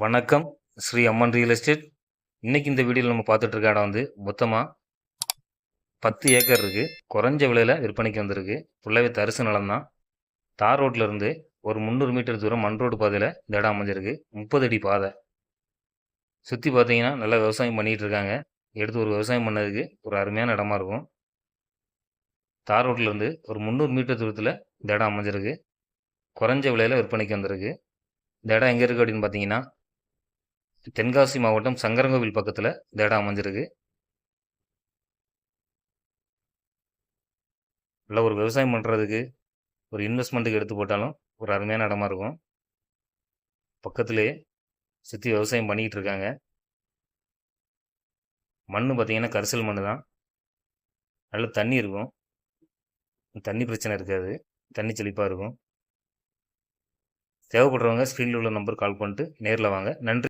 வணக்கம். ஸ்ரீ அம்மன் real estate இன்றைக்கி இந்த வீடியோவில் நம்ம பார்த்துட்டு இருக்க இடம் வந்து மொத்தமாக பத்து ஏக்கர் இருக்குது குறைஞ்ச விலையில் விற்பனைக்கு வந்திருக்கு. ஃபுல்லாகவே தரிசு நிலம் தான். தார் ரோட்ல இருந்து ஒரு முந்நூறு மீட்டர் தூரம் மண் ரோடு பாதையில் இந்த இடம் அமைஞ்சிருக்கு. முப்பது அடி பாதை. சுற்றி பார்த்தீங்கன்னா நல்லா விவசாயம் பண்ணிகிட்டு இருக்காங்க. எடுத்து ஒரு விவசாயம் பண்ணதுக்கு ஒரு அருமையான இடமா இருக்கும். தார் ரோட்லேருந்து ஒரு முந்நூறு மீட்டர் தூரத்தில் இந்த இடம் அமைஞ்சிருக்கு. குறைஞ்ச விலையில் விற்பனைக்கு வந்திருக்கு. இந்த இடம் எங்கே இருக்குது அப்படின்னு பார்த்தீங்கன்னா தென்காசி மாவட்டம் சங்கரங்கோவில் பக்கத்தில் இந்த இடம் அமைஞ்சிருக்கு. நல்லா ஒரு விவசாயம் பண்ணுறதுக்கு ஒரு இன்வெஸ்ட்மெண்ட்டுக்கு எடுத்து போட்டாலும் ஒரு அருமையான இடமா இருக்கும். பக்கத்துலேயே சுற்றி விவசாயம் பண்ணிக்கிட்டு இருக்காங்க. மண் பார்த்தீங்கன்னா கரிசல் மண் தான். நல்ல தண்ணி இருக்கும். தண்ணி பிரச்சனை இருக்காது. தண்ணி செழிப்பாக இருக்கும். தேவைப்படுறவங்க ஸ்க்ரீனில் உள்ள நம்பர் கால் பண்ணிட்டு நேரில் வாங்க. நன்றி.